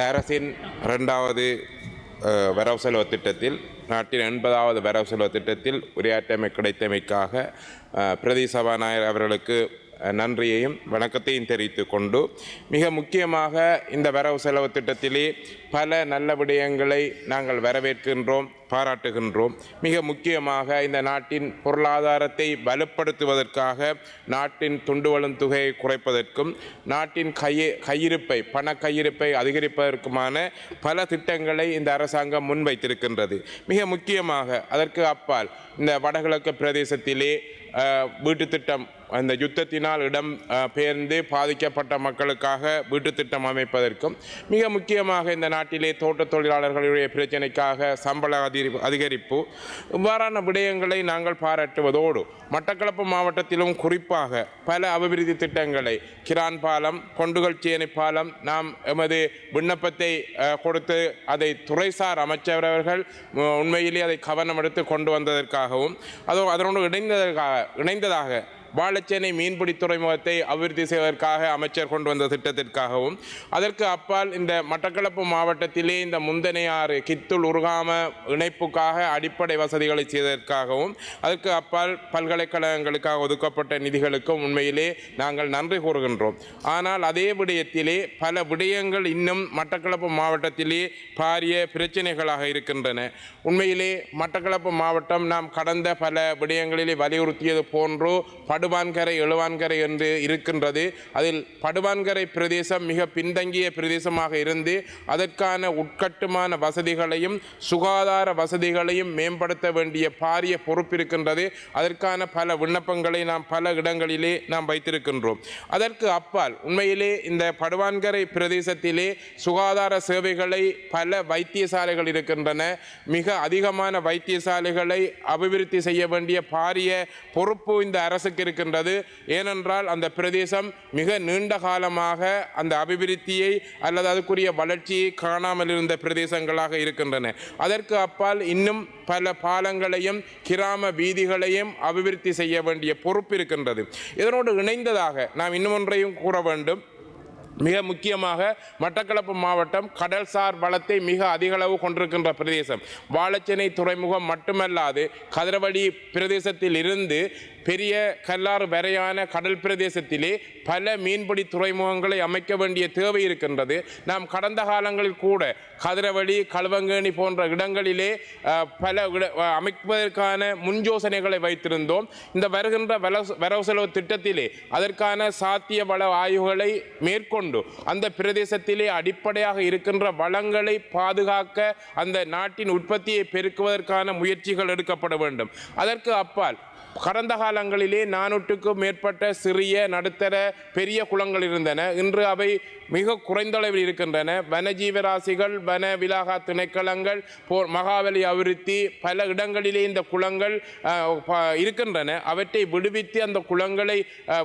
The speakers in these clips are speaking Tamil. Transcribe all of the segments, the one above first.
இந்த அரசின் ரெண்டாவது வரவு செலவு திட்டத்தில் நாட்டின் எண்பதாவது வரவு செலவு திட்டத்தில் உரையாற்றமை கிடைத்தமைக்காக பிரதி சபாநாயகர் அவர்களுக்கு நன்றியையும் வணக்கத்தையும் தெரிவித்து கொண்டு மிக முக்கியமாக இந்த வரவு செலவு திட்டத்திலே பல நல்ல விடயங்களை நாங்கள் வரவேற்கின்றோம் பாராட்டுகின்றோம். மிக முக்கியமாக இந்த நாட்டின் பொருளாதாரத்தை வலுப்படுத்துவதற்காக நாட்டின் துண்டுவலும் தொகையை குறைப்பதற்கும் நாட்டின் கைய கையிருப்பை பண கையிருப்பை அதிகரிப்பதற்குமான பல திட்டங்களை இந்த அரசாங்கம் முன்வைத்திருக்கின்றது. மிக முக்கியமாக அதற்கு அப்பால் இந்த வடகிழக்கு பிரதேசத்திலே வீட்டு திட்டம் அந்த யுத்தத்தினால் இடம் பெயர்ந்து பாதிக்கப்பட்ட மக்களுக்காக வீட்டுத் திட்டம் அமைப்பதற்கும் மிக முக்கியமாக இந்த நாட்டிலே தோட்ட தொழிலாளர்களுடைய பிரச்சினைக்காக சம்பள அதிகரி அதிகரிப்பு இவ்வாறான விடயங்களை நாங்கள் பாராட்டுவதோடு மட்டக்களப்பு மாவட்டத்திலும் குறிப்பாக பல அபிவிருத்தி திட்டங்களை கிரான் பாலம் கொண்டுகள் சேனை பாலம் நாம் எமது விண்ணப்பத்தை கொடுத்து அதை துறைசார் அமைச்சர் அவர்கள் உண்மையிலே அதை கவனம் எடுத்து கொண்டு வந்ததற்காகவும் அதோ அதனோடு இணைந்ததற்காக இணைந்ததாக வாழைச்சேனை மீன்பிடி துறைமுகத்தை அபிவிருத்தி செய்வதற்காக அமைச்சர் கொண்டு வந்த திட்டத்திற்காகவும் அதற்கு அப்பால் இந்த மட்டக்களப்பு மாவட்டத்திலே இந்த முந்தனையாறு கித்துள் உருகாம இணைப்புக்காக அடிப்படை வசதிகளை செய்ததற்காகவும் அதற்கு அப்பால் பல்கலைக்கழகங்களுக்காக ஒதுக்கப்பட்ட நிதிகளுக்கும் உண்மையிலே நாங்கள் நன்றி கூறுகின்றோம். ஆனால் அதே விடயத்திலே பல விடயங்கள் இன்னும் மட்டக்களப்பு மாவட்டத்திலே பாரிய பிரச்சனைகளாக இருக்கின்றன. உண்மையிலே மட்டக்களப்பு மாவட்டம் நாம் கடந்த பல விடயங்களிலே வலியுறுத்தியது போன்று படுவான்கரை எழுவான்கரை என்று இருக்கின்றது. அதில் படுவான்கரை பிரதேசம் மிக பின்தங்கிய பிரதேசமாக இருந்து அதற்கான உட்கட்டுமான வசதிகளையும் சுகாதார வசதிகளையும் மேம்படுத்த வேண்டிய பாரிய பொறுப்பு இருக்கின்றது. அதற்கான பல விண்ணப்பங்களை நாம் பல இடங்களிலே நாம் வைத்திருக்கின்றோம். அதற்கு அப்பால் உண்மையிலே இந்த படுவான்கரை பிரதேசத்திலே சுகாதார சேவைகளை பல வைத்தியசாலைகள் இருக்கின்றன. மிக அதிகமான வைத்தியசாலைகளை அபிவிருத்தி செய்ய வேண்டிய பாரிய பொறுப்பு இந்த அரசுக்கு இருக்கின்றது ஏனென்றால் அந்த பிரதேசம் மிக நீண்ட காலமாக அந்த அபிவிருத்தியை அல்லது அதுக்குரிய வளர்ச்சியை காணாமல் இருந்த பிரதேசங்களாக இருக்கின்றன. அதற்கு அப்பால் இன்னும் பல பாலங்களையும் கிராம வீதிகளையும் அபிவிருத்தி செய்ய வேண்டிய பொறுப்பு இருக்கின்றது. இதனோடு இணைந்ததாக நாம் இன்னும் ஒன்றையும் கூற வேண்டும். மிக முக்கியமாக மட்டக்களப்பு மாவட்டம் கடல்சார் வளத்தை மிக அதிக அளவு கொண்டிருக்கின்ற பிரதேசம். வாழைச்சேனை துறைமுகம் மட்டுமல்லாது கதிரவடி பிரதேசத்தில் இருந்து பெரிய கல்லாறு வரையான கடல் பிரதேசத்திலே பல மீன்பிடி துறைமுகங்களை அமைக்க வேண்டிய தேவை இருக்கின்றது. நாம் கடந்த காலங்களில் கூட கதிரவழி களுவங்கேணி போன்ற இடங்களிலே பல இட- அமைப்பதற்கான முன்யோசனைகளை வைத்திருந்தோம். இந்த வருகின்ற வரவு செலவு திட்டத்திலே அதற்கான சாத்திய வள ஆய்வுகளை மேற்கொண்டு அந்த பிரதேசத்திலே அடிப்படையாக இருக்கின்ற வளங்களை பாதுகாக்க அந்த நாட்டின் உற்பத்தியை பெருக்குவதற்கான முயற்சிகள் எடுக்கப்பட வேண்டும். அதற்கு அப்பால் கடந்த காலங்களிலே நானூற்றுக்கும் மேற்பட்ட சிறிய நடுத்தர பெரிய குளங்கள் இருந்தன. இன்று அவை மிக குறைந்த அளவில் இருக்கின்றன. வனஜீவராசிகள் வன விலாகா திணைக்களங்கள் போர் மகாவலி அபிவிருத்தி பல இடங்களிலே இந்த குளங்கள் இருக்கின்றன. அவற்றை விடுவித்து அந்த குளங்களை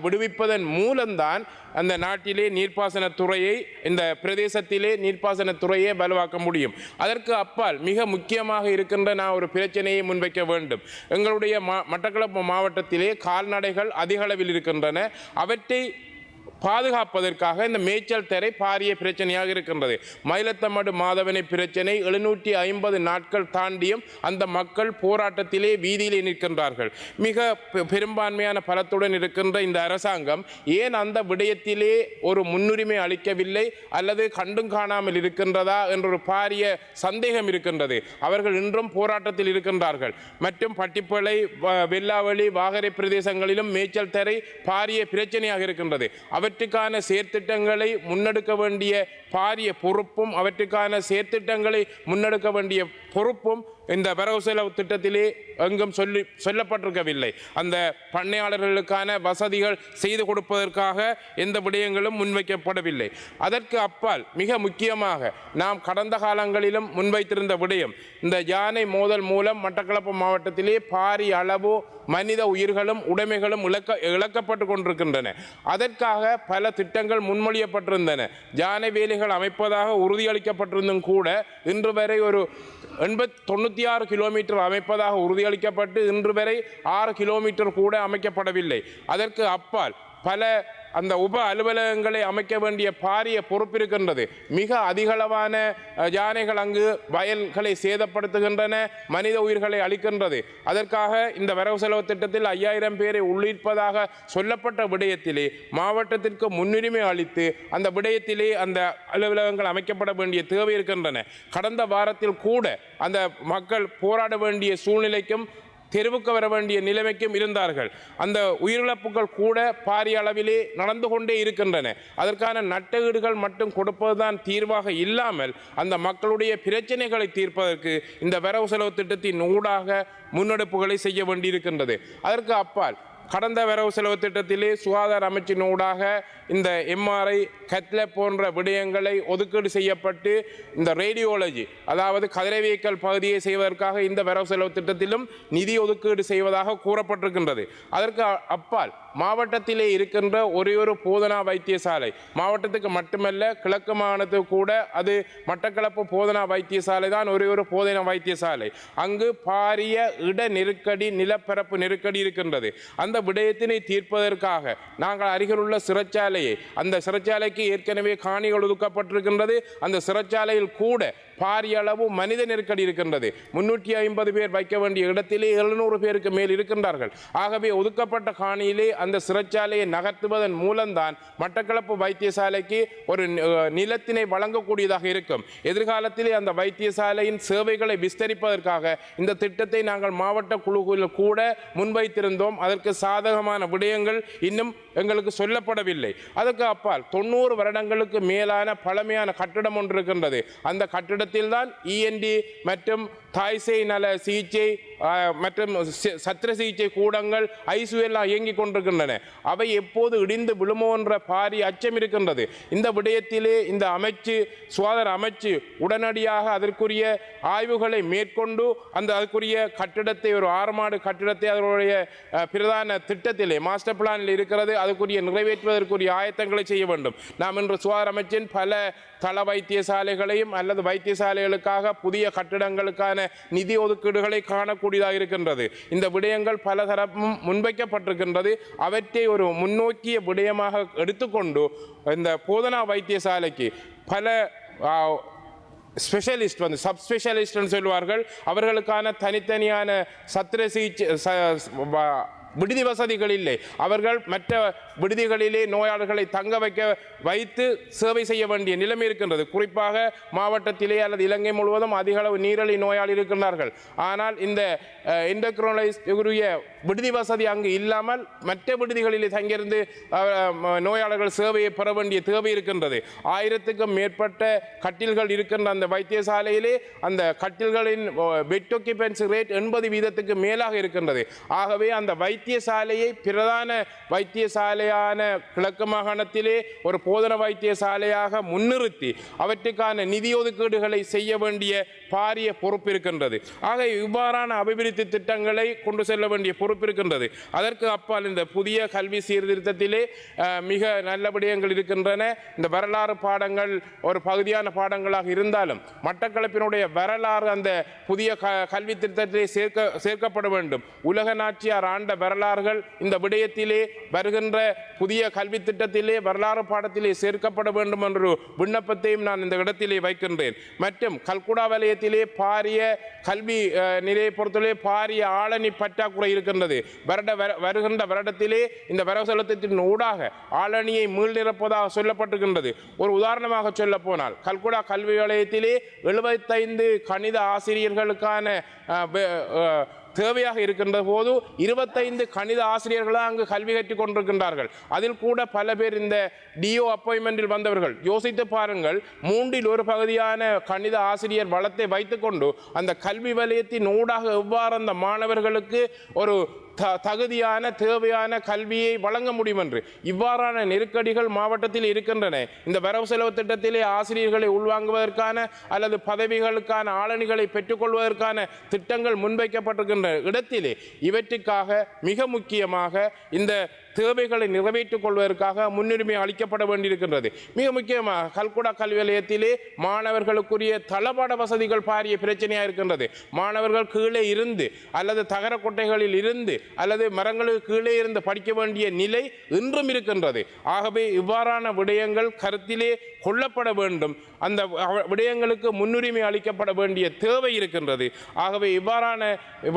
விடுவிப்பதன் மூலம்தான் அந்த நாட்டிலே நீர்ப்பாசன துறையை இந்த பிரதேசத்திலே நீர்ப்பாசன துறையை வலுவாக்க முடியும். அதற்கு அப்பால் மிக முக்கியமாக இருக்கின்ற நான் ஒரு பிரச்சனையை முன்வைக்க வேண்டும். எங்களுடைய மட்டக்களப்பு மாவட்டத்திலே கால்நடைகள் அதிக அளவில் இருக்கின்றன. அவற்றை பாதுகாப்பதற்காக இந்த மேய்ச்சல் தரை பாரிய பிரச்சனையாக இருக்கின்றது. மயிலத்தமடு மாதவனை பிரச்சனை எழுநூற்றி ஐம்பது நாட்கள் தாண்டியும் அந்த மக்கள் போராட்டத்திலே வீதியிலே நிற்கின்றார்கள். மிக பெ- பெரும்பான்மையான பலத்துடன் இருக்கின்ற இந்த அரசாங்கம் ஏன் அந்த விடயத்திலே ஒரு முன்னுரிமை அளிக்கவில்லை அல்லது கண்டும் காணாமல் இருக்கின்றதா என்ற ஒரு பாரிய சந்தேகம் இருக்கின்றது. அவர்கள் இன்றும் போராட்டத்தில் இருக்கின்றார்கள். மற்றும் பட்டிப்பளை வ- வெள்ளாவளி வாகரை பிரதேசங்களிலும் மேய்ச்சல் தரை பாரிய பிரச்சனையாக இருக்கின்றது. அவற்றுக்கான செயற்திட்டங்களை முன்னெடுக்க வேண்டிய பாரிய பொறுப்பும் அவற்றுக்கான செயற்திட்டங்களை முன்னெடுக்க வேண்டிய பொறுப்பும் இந்த வரவு செலவு திட்டத்திலே எங்கும் சொல்லி சொல்லப்பட்டிருக்கவில்லை. அந்த பண்ணையாளர்களுக்கான வசதிகள் செய்து கொடுப்பதற்காக எந்த விடயங்களும் முன்வைக்கப்படவில்லை. அதற்கு அப்பால் மிக முக்கியமாக நாம் கடந்த காலங்களிலும் முன்வைத்திருந்த விடயம் இந்த யானை மோதல் மூலம் மட்டக்களப்பு மாவட்டத்திலே பாரிய அளவு மனித உயிர்களும் உடைமைகளும் இழக்க இழக்கப்பட்டு கொண்டிருக்கின்றன. அதற்காக பல திட்டங்கள் முன்மொழியப்பட்டிருந்தன. யானை வேலிகள் அமைப்பதாக உறுதியளிக்கப்பட்டிருந்தும் கூட இன்று வரை ஒரு எண்பத் தொண்ணூற்றி ஆறு கிலோமீட்டர் அமைப்பதாக உறுதியளிக்கப்பட்டு இன்று வரை ஆறு கிலோமீட்டர் கூட அமைக்கப்படவில்லை. அதற்கு அப்பால் பல அந்த உப அலுவலகங்களை அமைக்க வேண்டிய பாரிய பொறுப்பு இருக்கின்றது மிக அதிகளவான யானைகள் அங்கு வயல்களை சேதப்படுத்துகின்றன மனித உயிர்களை அளிக்கின்றது அதற்காக இந்த வரவு செலவு திட்டத்தில் ஐயாயிரம் பேரை உள்ளிருப்பதாக சொல்லப்பட்ட விடயத்திலே மாவட்டத்திற்கு முன்னுரிமை அளித்து அந்த விடயத்திலே அந்த அலுவலகங்கள் அமைக்கப்பட வேண்டிய தேவை இருக்கின்றன. கடந்த வாரத்தில் கூட அந்த மக்கள் போராட வேண்டிய சூழ்நிலைக்கும் தெருவுக்கு வர வேண்டிய நிலைமைக்கும் இருந்தார்கள். அந்த உயிரிழப்புகள் கூட பாரிய அளவிலே நடந்து கொண்டே இருக்கின்றன. அதற்கான நட்டஈடுகள் மட்டும் கொடுப்பதுதான் தீர்வாக இல்லாமல் அந்த மக்களுடைய பிரச்சனைகளை தீர்ப்பதற்கு இந்த வரவு செலவு திட்டத்தின் ஊடாக முன்னெடுப்புகளை செய்ய வேண்டியிருக்கின்றது. அதற்கு அப்பால் கடந்த வரவு செலவு திட்டத்திலே சுகாதார அமைச்சின் ஊடாக இந்த எம்ஆர்ஐ கத்ல போன்ற விடயங்களை ஒதுக்கீடு செய்யப்பட்டு இந்த ரேடியோலஜி அதாவது கதிரவியக்கல் பகுதியை செய்வதற்காக இந்த வரவு செலவு திட்டத்திலும் நிதி ஒதுக்கீடு செய்வதாக கூறப்பட்டிருக்கின்றது. அதற்கு அப்பால் மாவட்டத்திலே இருக்கின்ற ஒரே ஒரு போதனா வைத்தியசாலை மாவட்டத்துக்கு மட்டுமல்ல கிழக்கு மாகாணத்துக்கு கூட அது மட்டக்களப்பு போதனா வைத்தியசாலை தான் ஒரே ஒரு போதனா வைத்தியசாலை. அங்கு பாரிய இட நெருக்கடி நிலப்பரப்பு நெருக்கடி இருக்கின்றது. அந்த விடயத்தினை தீர்ப்பதற்காக நாங்கள் அருகிலுள்ள சிறைச்சாலையை அந்த சிறைச்சாலைக்கு ஏற்கனவே காணிகள் ஒதுக்கப்பட்டிருக்கின்றது. அந்த சிறைச்சாலையில் கூட பாரிய அளவு மனித நெருக்கடி இருக்கின்றது. முன்னூற்றி ஐம்பது பேர் வைக்க வேண்டிய இடத்திலே எழுநூறு பேருக்கு மேல் இருக்கின்றார்கள். ஆகவே ஒதுக்கப்பட்ட காணியிலே அந்த சிறைச்சாலையை நகர்த்துவதன் மூலம்தான் மட்டக்களப்பு வைத்தியசாலைக்கு ஒரு நிலத்தினை வழங்கக்கூடியதாக இருக்கும். எதிர்காலத்திலே அந்த வைத்தியசாலையின் சேவைகளை விஸ்தரிப்பதற்காக இந்த திட்டத்தை நாங்கள் மாவட்ட குழுவில் கூட முன்வைத்திருந்தோம். அதற்கு சாதகமான விடயங்கள் இன்னும் எங்களுக்கு சொல்லப்படவில்லை. அதுக்கு அப்பால் தொண்ணூறு வருடங்களுக்கு மேலான பழமையான கட்டிடம் ஒன்று இருக்கின்றது. அந்த கட்டிடத்தில் தான் இஎன்டி மற்றும் தாய்சேய் நல சிகிச்சை மற்றும் சத்திர சிகிச்சை கூடங்கள் ஐசியூ எல்லாம் இயங்கிக் கொண்டிருக்கின்றன. அவை எப்போது இடிந்து விழுமோ என்ற பாரிய அச்சம் இருக்கின்றது. இந்த விடயத்திலே இந்த அமைச்சு சுகாதார அமைச்சு உடனடியாக அதற்குரிய ஆய்வுகளை மேற்கொண்டு அந்த அதற்குரிய கட்டிடத்தை ஒரு ஆறுமாடு கட்டிடத்தை அதனுடைய பிரதான திட்டத்திலே மாஸ்டர் பிளானில் இருக்கிறது அதுக்குரிய நிறைவேற்றுவதற்குரிய ஆயத்தங்களை செய்ய வேண்டும். நாம் இன்று சுகாதார அமைச்சின் பல தள வைத்தியசாலைகளையும் அல்லது வைத்தியசாலைகளுக்காக புதிய கட்டிடங்களுக்கான நிதி ஒதுக்கீடுகளை காணக்கூடியதாக இருக்கின்றது. இந்த விடயங்கள் பல தரப்பும் முன்வைக்கப்பட்டிருக்கின்றது. அவற்றை ஒரு முன்னோக்கிய விடயமாக எடுத்துக்கொண்டு இந்த போதனா வைத்தியசாலைக்கு பல ஸ்பெஷலிஸ்ட் வந்து சப் ஸ்பெஷலிஸ்ட்னு சொல்வார்கள் அவர்களுக்கான தனித்தனியான சத்திர சிகிச்சை விடுதி வசதிகள் இல்லை. அவர்கள் மற்ற விடுதிகளிலே நோயாளர்களை தங்க வைக்க வைத்து சேவை செய்ய வேண்டிய நிலைமை இருக்கின்றது. குறிப்பாக மாவட்டத்திலே அல்லது இலங்கை முழுவதும் அதிக அளவு நீரழி நோயாளி இருக்கின்றார்கள். ஆனால் இந்த இன்டக்ரோலைஸ் உரிய விடுதி வசதி அங்கு இல்லாமல் மற்ற விடுதிகளிலே தங்கியிருந்து நோயாளர்கள் சேவையை பெற வேண்டிய தேவை இருக்கின்றது. ஆயிரத்துக்கும் மேற்பட்ட கட்டில்கள் இருக்கின்ற அந்த வைத்தியசாலையிலே அந்த கட்டில்களின் பெட் ஆக்கியபென்சி ரேட் எண்பது வீதத்துக்கு மேலாக இருக்கின்றது. ஆகவே அந்த வைத்திய வைத்தியசாலையை பிரதான வைத்தியசாலையான கிழக்கு மாகாணத்திலே ஒரு போதன வைத்தியசாலையாக முன்னிறுத்தி அவற்றுக்கான நிதி ஒதுக்கீடுகளை செய்ய வேண்டிய பாரிய பொறுப்பு இருக்கின்றது. ஆக இவ்வாறான அபிவிருத்தி திட்டங்களை கொண்டு செல்ல வேண்டிய பொறுப்பு இருக்கின்றது. அதற்கு அப்பால் இந்த புதிய கல்வி சீர்திருத்தத்திலே மிக நல்ல விடயங்கள் இருக்கின்றன. இந்த வரலாறு பாடங்கள் ஒரு பகுதியான பாடங்களாக இருந்தாலும் மட்டக்களப்பினுடைய வரலாறு அந்த புதிய க கல்வி திட்டத்திலே சேர்க்க சேர்க்கப்பட வேண்டும். உலக நாச்சியார் ஆண்ட வரலாறுகள் இந்த விடயத்திலே வருகின்ற புதிய கல்வி திட்டத்திலே வரலாறு பாடத்திலே சேர்க்கப்பட வேண்டும் என்ற விண்ணப்பத்தையும் நான் இந்த இடத்திலே வைக்கின்றேன். மற்றும் கல்குடா வலயத்திலே பாரிய கல்வி நிலையை பொறுத்தவரை பாரிய ஆளணி பற்றாக்குறை இருக்கின்றது. வருட வருகின்ற வருடத்திலே இந்த வரவு ஊடாக ஆளணியை மீள்நிரப்பதாக சொல்லப்பட்டிருக்கின்றது. ஒரு உதாரணமாக சொல்ல போனால் கல்குடா கல்வி வலயத்திலே எழுபத்தைந்து கணித ஆசிரியர்களுக்கான தேவையாக இருக்கின்ற போது இருபத்தைந்து கணித ஆசிரியர்களாக அங்கு கல்வி கற்றுக் கொண்டிருக்கின்றார்கள். அதில் கூட பல பேர் இந்த டிஓ அப்பாயின்மெண்டில் வந்தவர்கள். யோசித்து பாருங்கள் மூன்றில் ஒரு பகுதியான கணித ஆசிரியர் வளத்தை வைத்துக்கொண்டு அந்த கல்வி வலயத்தின் ஊடாக எவ்வாறு அந்த மாணவர்களுக்கு ஒரு த தகுதியான தேவையான கல்வியை வழங்க முடியும் என்று இவ்வாறான நெருக்கடிகள் மாவட்டத்தில் இருக்கின்றன. இந்த வரவு செலவு திட்டத்திலே ஆசிரியர்களை உள்வாங்குவதற்கான அல்லது பதவிகளுக்கான ஆளணிகளை பெற்றுக்கொள்வதற்கான திட்டங்கள் முன்வைக்கப்பட்டிருக்கின்ற இடத்திலே இவற்றுக்காக மிக முக்கியமாக இந்த தேவைகளை நிறைவேற்றிக் கொள்வதற்காக முன்னுரிமை அளிக்கப்பட வேண்டியிருக்கின்றது. மிக முக்கியமாக கல்குடா கல்வி நிலையத்திலே மாணவர்களுக்குரிய தளபாட வசதிகள் பாரிய பிரச்சனையாக இருக்கின்றது. மாணவர்கள் கீழே இருந்து அல்லது தகர கொட்டைகளில் இருந்து அல்லது மரங்களுக்கு கீழே இருந்து படிக்க வேண்டிய நிலை இன்றும் இருக்கின்றது. ஆகவே இவ்வாறான விடயங்கள் கருத்திலே கொள்ளப்பட வேண்டும். அந்த விடயங்களுக்கு முன்னுரிமை அளிக்கப்பட வேண்டிய தேவை இருக்கின்றது. ஆகவே இவ்வாறான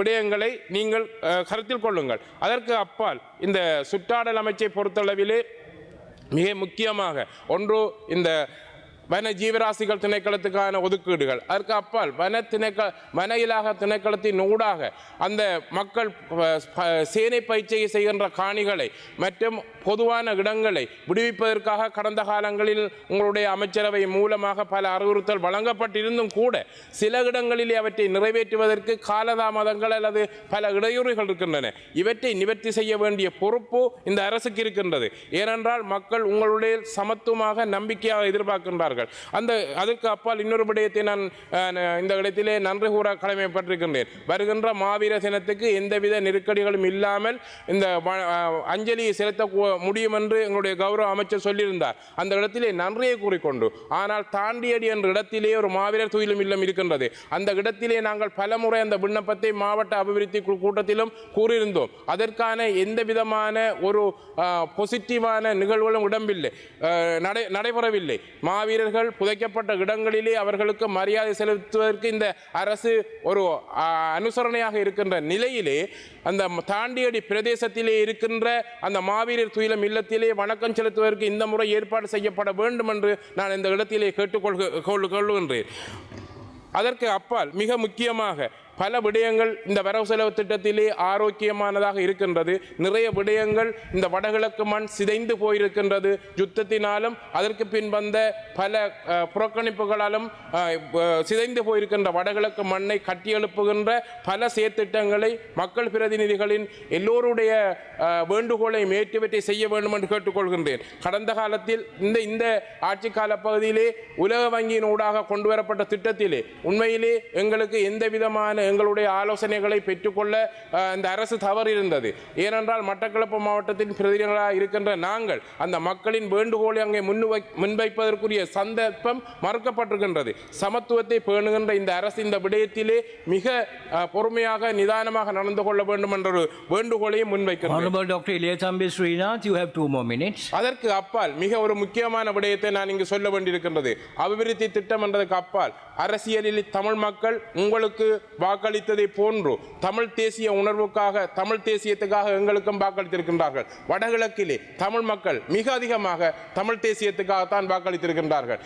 விடயங்களை நீங்கள் கருத்தில் கொள்ளுங்கள். அதற்கு அப்பால் இந்த சுற்றாடல் அமைச்சை பொறுத்தளவிலே மிக முக்கியமாக ஒன்று இந்த வன ஜீவராசிகள் திணைக்களத்துக்கான ஒதுக்கீடுகள். அதற்கு அப்பால் வன திணைக்கள வன இலாக திணைக்களத்தின் ஊடாக அந்த மக்கள் சேனை பயிற்சியை செய்கின்ற காணிகளை மற்றும் பொதுவான இடங்களை விடுவிப்பதற்காக கடந்த காலங்களில் உங்களுடைய அமைச்சரவை மூலமாக பல அறிவுறுத்தல் வழங்கப்பட்டிருந்தும் கூட சில இடங்களிலே அவற்றை நிறைவேற்றுவதற்கு காலதாமதங்கள் அல்லது பல இடையூறுகள் இருக்கின்றன. இவற்றை நிவர்த்தி செய்ய வேண்டிய பொறுப்பு இந்த அரசுக்கு இருக்கின்றது. ஏனென்றால் மக்கள் உங்களுடைய சமத்துவமாக நம்பிக்கையாக எதிர்பார்க்கின்றார்கள். அந்த அதற்கு அப்பால் இன்னொரு விடயத்தை நான் இந்த இடத்திலே நன்றி கூற கடமைப்பட்டிருக்கின்றேன். வருகின்ற மாவீர தினத்துக்கு எந்தவித நெருக்கடிகளும் இல்லாமல் இந்த வ- அஞ்சலியை செலுத்த முடியும் என்று எங்களுடைய கௌரவ அமைச்சர் சொல்லியிருந்தார். அந்த இடத்திலே நன்றியை கூறிக்கொண்டு ஆனால் தாண்டியடி என்ற இடத்திலே ஒரு மாவீரர் துயிலும் இல்லம் இருக்கின்றது. அந்த இடத்திலே நாங்கள் பலமுறை அந்த விண்ணப்பத்தை மாவட்ட அபிவிருத்தி குழு கூட்டத்திலும் கூறியிருந்தோம். அதற்கான எந்த விதமான ஒரு பொசிட்டிவான நிகழ்வுகளும் இடம்பில்லை. நடை நடைபெறவில்லை. மாவீரர்கள் புதைக்கப்பட்ட இடங்களிலே அவர்களுக்கு மரியாதை செலுத்துவதற்கு இந்த அரசு ஒரு அனுசரணையாக இருக்கின்ற நிலையிலே அந்த தாண்டியடி பிரதேசத்திலே இருக்கின்ற அந்த மாவீரர் துயிலம் இல்லத்திலே வணக்கம் செலுத்துவதற்கு இந்த முறை ஏற்பாடு செய்யப்பட வேண்டும் என்று நான் இந்த இடத்திலே கேட்டுக்கொள்க கொள்ளு- கொள்ளுகின்றேன். அதற்கு அப்பால் மிக முக்கியமாக பல விடயங்கள் இந்த வரவு செலவு திட்டத்திலே ஆரோக்கியமானதாக இருக்கின்றது. நிறைய விடயங்கள் இந்த வடகிழக்கு மண் சிதைந்து போயிருக்கின்றது யுத்தத்தினாலும் அதற்கு பின் வந்த பல புறக்கணிப்புகளாலும் சிதைந்து போயிருக்கின்ற வடகிழக்கு மண்ணை கட்டியெழுப்புகின்ற பல செயற்திட்டங்களை மக்கள் பிரதிநிதிகளின் எல்லோருடைய வேண்டுகோளை ஏற்றுவற்றை செய்ய வேண்டும் என்று கேட்டுக்கொள்கின்றேன். கடந்த காலத்தில் இந்த இந்த ஆட்சி கால பகுதியிலே உலக வங்கியின் ஊடாக கொண்டு வரப்பட்ட திட்டத்திலே உண்மையிலே எங்களுக்கு எந்த விதமான எங்களுடைய ஆலோசனைகளை பெற்றுக்கொள்ள இந்த அரசு தவறு இருந்தது ஏனென்றால் மட்டக்களப்பு மாவட்டத்தின் பிரதிநிதிகளாக இருக்கின்ற நாங்கள் அந்த மக்களின் வேண்டுகோளை அங்கே முன்வை முன்வைப்பதற்குரிய சந்தர்ப்பம் மறுக்கப்பட்டிருக்கின்றது. சமத்துவத்தை பேணுகின்ற இந்த அரசு இந்த விடயத்திலே மிக பொறுமையாக நிதானமாக நடந்து கொள்ள வேண்டும் என்ற ஒரு வேண்டுகோளையும் முன்வைக்கின்றது Honorable Dr. Ilyasambhi Srinath, you have two more minutes. அதற்கு அப்பால் மிக ஒரு முக்கியமான விடயத்தை நான் இங்கு சொல்ல வேண்டியிருக்கின்றது அபிவிருத்தி திட்டம் என்றதுக்கு அப்பால் அரசியலில் தமிழ் மக்கள் உங்களுக்கு வாக்களித்ததை போன்று தமிழ் தேசிய உணர்வுக்காக தமிழ் தேசியத்துக்காக எங்களுக்கும் வாக்களித்திருக்கின்றார்கள் வடகிழக்கிலே தமிழ் மக்கள் மிக அதிகமாக தமிழ் தேசியத்துக்காகத்தான் வாக்களித்திருக்கின்றார்கள்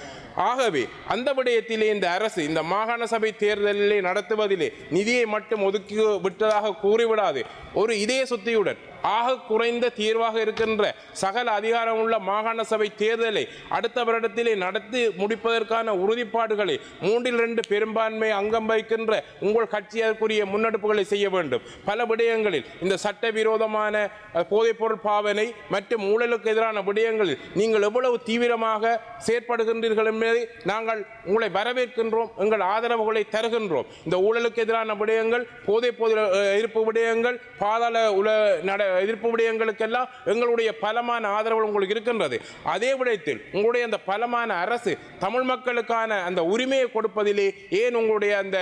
ஆகவே அந்த விடயத்திலே இந்த அரசு இந்த மாகாண சபை தேர்தலிலே நடத்துவதிலே நிதியை மட்டும் ஒதுக்கி விட்டதாக கூறிவிடாது ஒரு இதய சுத்தியுடன் ஆக குறைந்த தீர்வாக இருக்கின்ற சகல அதிகாரமுள்ள மாகாண சபை தேர்தலை அடுத்த வருடத்திலே நடத்தி முடிப்பதற்கான உறுதிப்பாடுகளை மூன்றில் ரெண்டு பெரும்பான்மை அங்கம் வகிக்கின்ற உங்கள் கட்சியாருக்குரிய முன்னெடுப்புகளை செய்ய வேண்டும். பல விடயங்களில் இந்த சட்டவிரோதமான போதைப்பொருள் பாவனை மற்றும் ஊழலுக்கு எதிரான விடயங்களில் நீங்கள் எவ்வளவு தீவிரமாக செயற்படுகின்றீர்கள் என்பதை நாங்கள் உங்களை வரவேற்கின்றோம் எங்கள் ஆதரவுகளை தருகின்றோம். இந்த ஊழலுக்கு எதிரான விடயங்கள் போதைப் பொருள் இருப்பு விடயங்கள் பாதாள உல நட எதிர்ப்பு விடயங்களுக்கெல்லாம் எங்களுடைய பலமான ஆதரவு உங்களுக்கு இருக்கின்றது. அதே விடயத்தில் உங்களுடைய அந்த பலமான அரசு தமிழ் மக்களுக்கான அந்த உரிமையை கொடுப்பதிலே ஏன் உங்களுடைய அந்த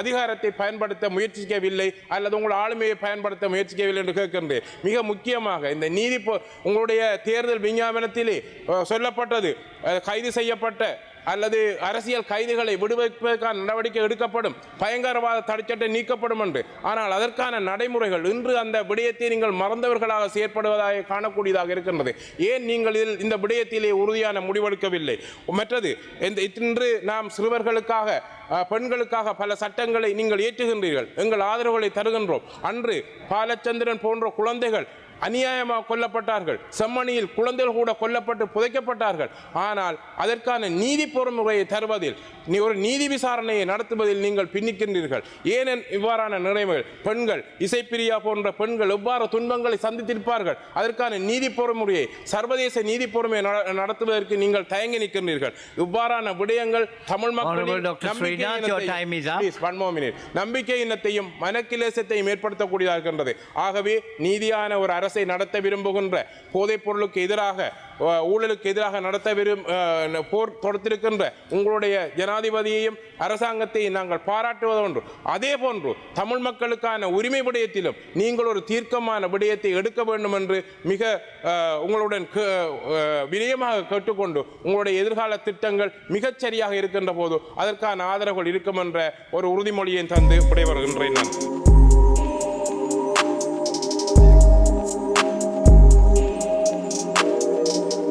அதிகாரத்தை பயன்படுத்த முயற்சிக்கவில்லை அல்லது உங்கள் ஆளுமையை பயன்படுத்த முயற்சிக்கவில்லை என்று கேட்கின்றேன் மிக முக்கியமாக இந்த நீதி உங்களுடைய தேர்தல் விஞ்ஞாபனத்திலே சொல்லப்பட்டது கைது செய்யப்பட்ட அல்லது அரசியல் கைதிகளை விடுவிப்பதற்கான நடவடிக்கை எடுக்கப்படும் பயங்கரவாத தடைச்சட்டம் நீக்கப்படும் என்று. ஆனால் அதற்கான நடைமுறைகள் இன்று அந்த விடயத்தை நீங்கள் மறந்தவர்களாக செயற்படுவதாக காணக்கூடியதாக இருக்கின்றது. ஏன் நீங்கள் இதில் இந்த விடயத்திலே உறுதியான முடிவெடுக்கவில்லை? மற்றது இந்த இன்று நாம் சிறுவர்களுக்காக பெண்களுக்காக பல சட்டங்களை நீங்கள் ஏற்றுகின்றீர்கள் எங்கள் ஆதரவுகளை தருகின்றோம். அன்று பாலச்சந்திரன் போன்ற குழந்தைகள் அநியாயமாக கொல்லப்பட்டார்கள். செம்மணியில் குழந்தைகள் கூட கொல்லப்பட்டு புதைக்கப்பட்டார்கள். ஆனால் அதற்கான நீதி பொறுமுறையை தருவதில் நீ ஒரு நீதி விசாரணையை நடத்துவதில் நீங்கள் பின்னிக்கின்றீர்கள். ஏனென் இவ்வாறான நிலைமைகள் பெண்கள் இசைப்பிரியா போன்ற பெண்கள் எவ்வாறு துன்பங்களை சந்தித்திருப்பார்கள்? அதற்கான நீதி பொறுமுறையை சர்வதேச நீதி பொறுமையை நட- நடத்துவதற்கு நீங்கள் தயங்கி நிற்கின்றீர்கள். இவ்வாறான விடயங்கள் தமிழ் minute. நம்பிக்கை இனத்தையும் மனக்கிலேசத்தையும் ஏற்படுத்தக்கூடியதாக இருக்கின்றது. ஆகவே நீதியான ஒரு அரசு அரசை நடத்த விரும்புகின்ற போதைப் பொருளுக்கு எதிராக ஊழலுக்கு எதிராக நடத்த விரும் போர் தொடுத்திருக்கின்ற உங்களுடைய ஜனாதிபதியையும் அரசாங்கத்தையும் நாங்கள் பாராட்டுவதொன்று அதே போன்று தமிழ் மக்களுக்கான உரிமை விடயத்திலும் நீங்கள் ஒரு தீர்க்கமான விடயத்தை எடுக்க வேண்டும் என்று மிக உங்களுடன் கே- வினயமாக கேட்டுக்கொண்டு உங்களுடைய எதிர்கால திட்டங்கள் மிகச்சரியாக இருக்கின்ற போது அதற்கான ஆதரவுகள் இருக்கும் என்ற ஒரு உறுதிமொழியை தந்து விடைபெறுகின்றேன் நான்.